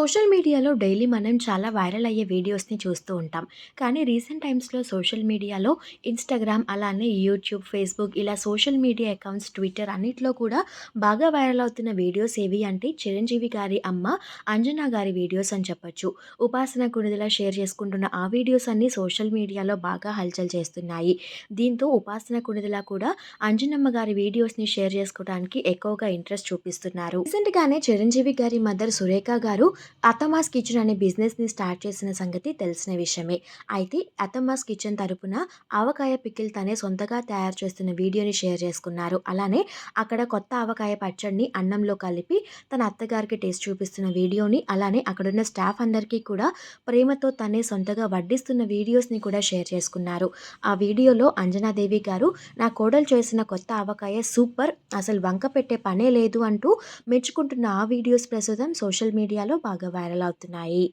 Social మీడియాలో daily మనం చాలా వైరల్ అయ్యే వీడియోస్‌ని చూస్తూ ఉంటాం. కానీ రీసెంట్ టైమ్స్‌లో సోషల్ మీడియాలో ఇన్‌స్టాగ్రామ్ అలానే యూట్యూబ్, ఫేస్‌బుక్ ఇలా సోషల్ మీడియా అకౌంట్స్, ట్విట్టర్ అన్నిట్లో కూడా బాగా వైరల్ అవుతున్న వీడియోస్ ఏవి అంటే చిరంజీవి గారి అమ్మ అంజనా గారి వీడియోస్ అని చెప్పొచ్చు. ఉపాసన కుడిదిలా షేర్ చేసుకుంటున్న ఆ వీడియోస్ అన్నీ సోషల్ మీడియాలో బాగా హల్చల్ చేస్తున్నాయి. దీంతో ఉపాసన కుడిదిలా కూడా అంజనమ్మ గారి వీడియోస్‌ని షేర్ చేసుకోవడానికి ఎక్కువగా ఇంట్రెస్ట్ చూపిస్తున్నారు. రీసెంట్‌గానే చిరంజీవి గారి మదర్ సురేఖ గారు అత్తమాస్ కిచెన్ అనే బిజినెస్‌ని స్టార్ట్ చేసిన సంగతి తెలిసిన విషయమే. అయితే అతమాస్ కిచెన్ తరపున ఆవకాయ పికిల్ తనే సొంతగా తయారు చేస్తున్న వీడియోని షేర్ చేసుకున్నారు. అలానే అక్కడ కొత్త ఆవకాయ పచ్చడిని అన్నంలో కలిపి తన అత్తగారికి టేస్ట్ చూపిస్తున్న వీడియోని, అలానే అక్కడున్న స్టాఫ్ అందరికీ కూడా ప్రేమతో తనే సొంతగా వడ్డిస్తున్న వీడియోస్‌ని కూడా షేర్ చేసుకున్నారు. ఆ వీడియోలో అంజనాదేవి గారు నా కోడలు చేసిన కొత్త ఆవకాయ సూపర్ అసలు వంక పెట్టే పనే లేదు అంటూ మెచ్చుకుంటున్న ఆ వీడియోస్ ప్రస్తుతం సోషల్ మీడియాలో బాగా వైరల్ అవుతున్నాయి.